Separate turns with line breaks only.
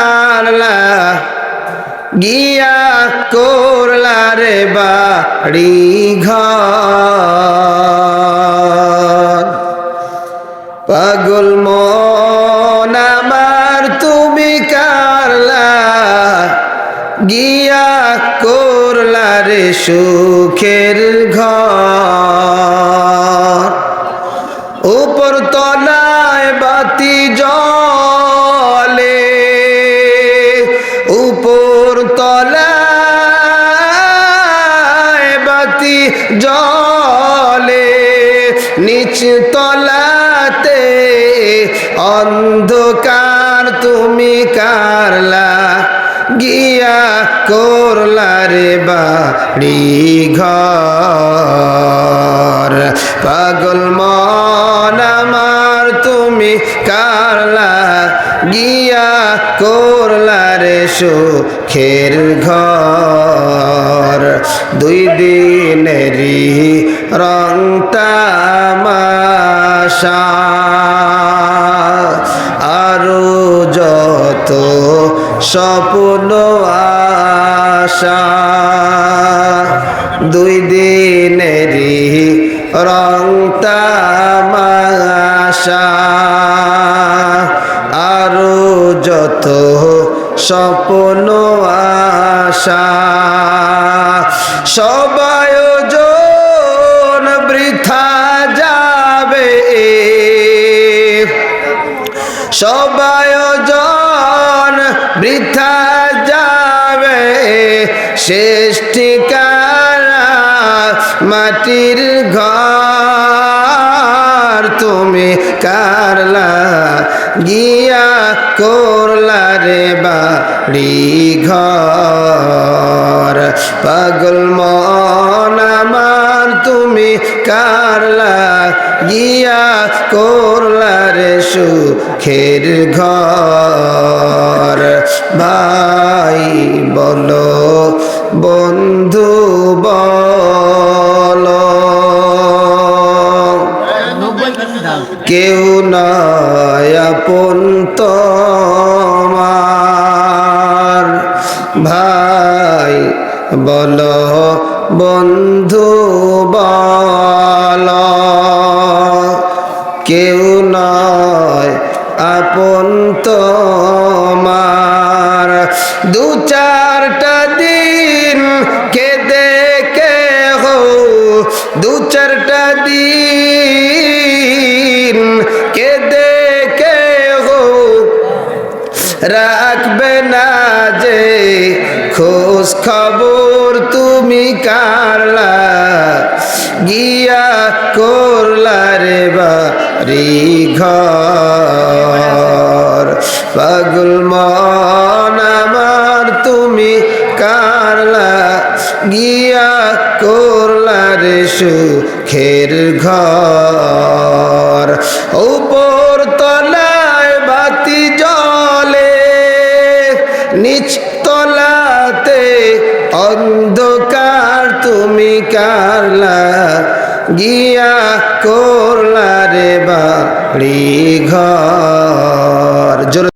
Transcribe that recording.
আল্লাহ গিয়া করলা রে বাড়ি ঘর। পাগল মন আমার, তুমি কারলা, গিয়া করলা রে সুখের ঘর। জলে নিচ তলাতে অন্ধকার তুমি কারলা গিয়া করলা রে বাড়ি ঘর। পাগল মন আমার তুমি কারলা গিয়া করলা রে সুখের ঘর। দুই রং তামাশা আরও যত স্বপ্ন আশা। দুই দিনেরই রং তামাশা আরও যত স্বপ্ন আশা। জন বৃথা যাবে। সবাই জন বৃথা যাবে। শেষ ঠিকানা মাটির ঘর। তুমি কারলা গিয়া করলা রে বাড়ি ঘর। পাগল মন আমার তুমি কারলা গিয়া করলা রে সুখের ঘর? ভাই, বলো, বন্ধু, বলো। কেউ নয় তোমার। ভাই, বল বন্ধু বল, কেউ নয় আপন তোমার। দু চারটা দিন কেঁদে কে হো দু চারটা দিন কেঁদে কে হো যে খোঁজ খবর তুমি কারলা? গিয়া করলা রে বাড়ি ঘর। পাগল মন আমার তুমি কারলা? গিয়া করলা রে সুখের ঘর। উপর তলায় বাতি জলে নিচ অন্ধকার তুমি কারলা গিয়া করলা রে বাড়ি ঘর।